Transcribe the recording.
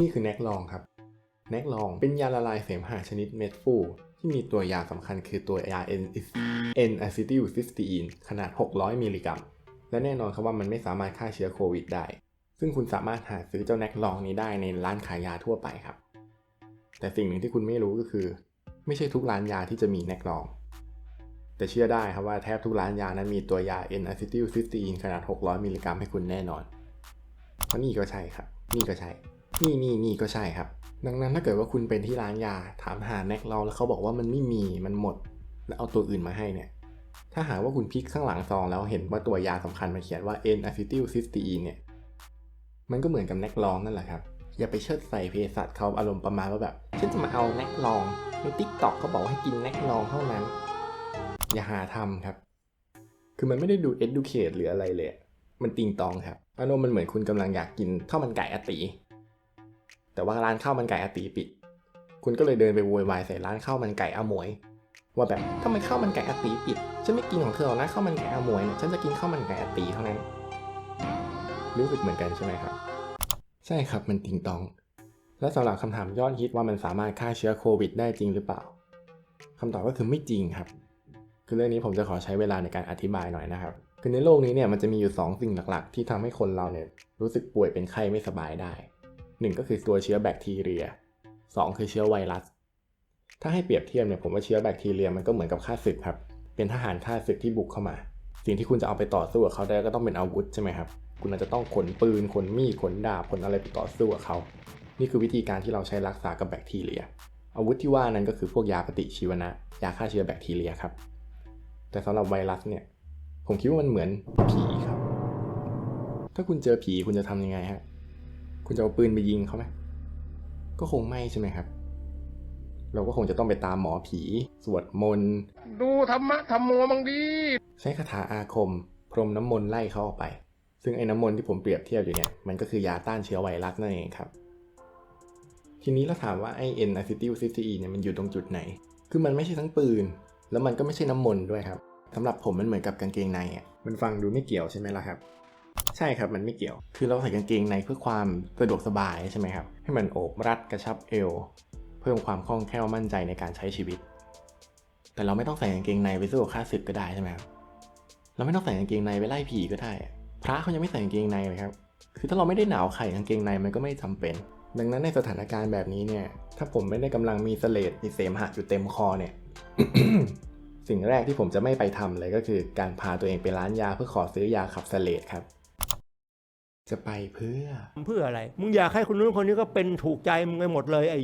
นี่คือแนกลองครับ แนกลองเป็นยาละลายเสมหะชนิดเม็ดฟูที่มีตัวยาสำคัญคือตัวยา N acetylcysteine ขนาด 600 มิลลิกรัม และแน่นอนครับว่ามันไม่สามารถฆ่าเชื้อโควิดได้ ซึ่งคุณสามารถหาซื้อเจ้าแนกลองนี้ได้ในร้านขายยาทั่วไปครับ แต่สิ่งหนึ่งที่คุณไม่รู้ก็คือ ไม่ใช่ทุกร้านยาที่จะมีแนกลอง แต่เชื่อได้ครับว่าแทบทุกร้านยานั้นมีตัวยา N acetylcysteine ขนาด 600 มิลลิกรัมให้คุณแน่นอนเพราะนี่ก็ใช่ครับ นี่ก็ใช่ นี่นี่นี่ก็ใช่ครับ ดังนั้นถ้าเกิดว่าคุณเป็นที่ร้านยาถามหาแนกลองแล้วเขาบอกว่ามันไม่มีมันหมด แล้วเอาตัวอื่นมาให้เนี่ย ถ้าหาว่าคุณพลิกข้างหลังซองแล้วเห็นว่าตัวยาสำคัญมันเขียนว่า N acetylcysteine เนี่ย มันก็เหมือนกับแนกลองนั่นแหละครับ อย่าไปเชิดใส่เภสัชเขาอารมณ์ประมาณว่าแบบฉันจะมาเอาแนกลองในทิกต็อกเขาบอกให้กินแนกลองเท่านั้น อย่าหาทำครับ คือมันไม่ได้ดู educate หรืออะไรเลย มันติงตองครับอารมณ์มันเหมือนคุณกำลังอยากกินข้าวมันไก่อตี แต่ว่าร้านข้าวมันไก่อาตีปิด คุณก็เลยเดินไปโวยวายใส่ร้านข้าวมันไก่อาหมวย ว่าแบบทำไมข้าวมันไก่อาตีปิด ฉันไม่กินของเธอหรอกนะข้าวมันไก่อาหมวยเนี่ยฉันจะกินข้าวมันไก่อาตีเท่านั้น รู้สึกเหมือนกันใช่ไหมครับ ใช่ครับมันติงตอง และสำหรับคำถามยอดฮิตว่ามันสามารถฆ่าเชื้อโควิด ได้จริงหรือเปล่าคำตอบก็คือไม่จริงครับ คือเรื่องนี้ผมจะขอใช้เวลาในการอธิบายหน่อยนะครับคือในโลกนี้เนี่ยมันจะมีอยู่ 2 สิ่งหลักๆ ที่ทำให้คนเราเนี่ยรู้สึกป่วยเป็นไข้ไม่สบายได้ 1 ก็คือตัวเชื้อแบคทีเรีย 2 คือเชื้อไวรัส ถ้าให้เปรียบเทียบเนี่ยผมว่าเชื้อแบคทีเรียมันก็เหมือนกับข้าศึกครับ เป็นทหารข้าศึกที่บุกเข้ามา สิ่งที่คุณจะเอาไปต่อสู้กับเขาได้ก็ต้องเป็นอาวุธใช่ไหมครับ คุณอาจจะต้องขนปืนขนมีดขนดาบขนอะไรไปต่อสู้กับเขา นี่คือวิธีการที่เราใช้รักษากับแบคทีเรีย อาวุธที่ว่านั้นก็คือพวกยาปฏิชีวนะ ยาฆ่าเชื้อแบคทีเรียครับ แต่สำหรับไวรัสเนี่ย ผมคิดว่ามันเหมือนผีครับ ถ้าคุณเจอผีคุณจะทำยังไงฮะ คุณจะเอาปืนไปยิงเขาไหมก็คงไม่ใช่ไหมครับ เราก็คงจะต้องไปตามหมอผี สวดมนต์ ดูธรรมะธรรมโมบังดี ใช้คาถาอาคม พรมน้ำมนต์ไล่เขาออกไป ซึ่งไอ้น้ำมนต์ที่ผมเปรียบเทียบอยู่เนี่ย มันก็คือยาต้านเชื้อไวรัสนั่นเองครับ ทีนี้เราถามว่าไอ้ N acetylcysteine เนี่ยมันอยู่ตรงจุดไหน คือมันไม่ใช่ทั้งปืน แล้วมันก็ไม่ใช่น้ำมนต์ด้วยครับสำหรับผมมันเหมือนกับกางเกงในอะ มันฟังดูไม่เกี่ยวใช่ไหมล่ะครับ ใช่ครับมันไม่เกี่ยว คือเราใส่กางเกงในเพื่อความสะดวกสบายใช่ไหมครับ ให้มันโอบรัดกระชับเอว เพิ่มความคล่องแคล่วมั่นใจในการใช้ชีวิต แต่เราไม่ต้องใส่กางเกงในไปสู้กับข้าศึกก็ได้ใช่ไหมครับเราไม่ต้องใส่กางเกงในไปไล่ผีก็ได้ พระเขายังไม่ใส่กางเกงในเลยครับ คือถ้าเราไม่ได้หนาวไข่กางเกงในมันก็ไม่จำเป็น ดังนั้นในสถานการณ์แบบนี้เนี่ย ถ้าผมไม่ได้กำลังมีสเลดมีเสมหะอยู่เต็มคอเนี่ย สิ่งแรกที่ผมจะไม่ไปทำเลยก็คือ การพาตัวเองไปร้านยาเพื่อขอซื้อยาขับสเลดครับ จะไปเพื่อ เพื่ออะไร มึงอยากให้คนนู้นคนนี้ก็เป็นถูกใจมึงไปหมดเลยไอ้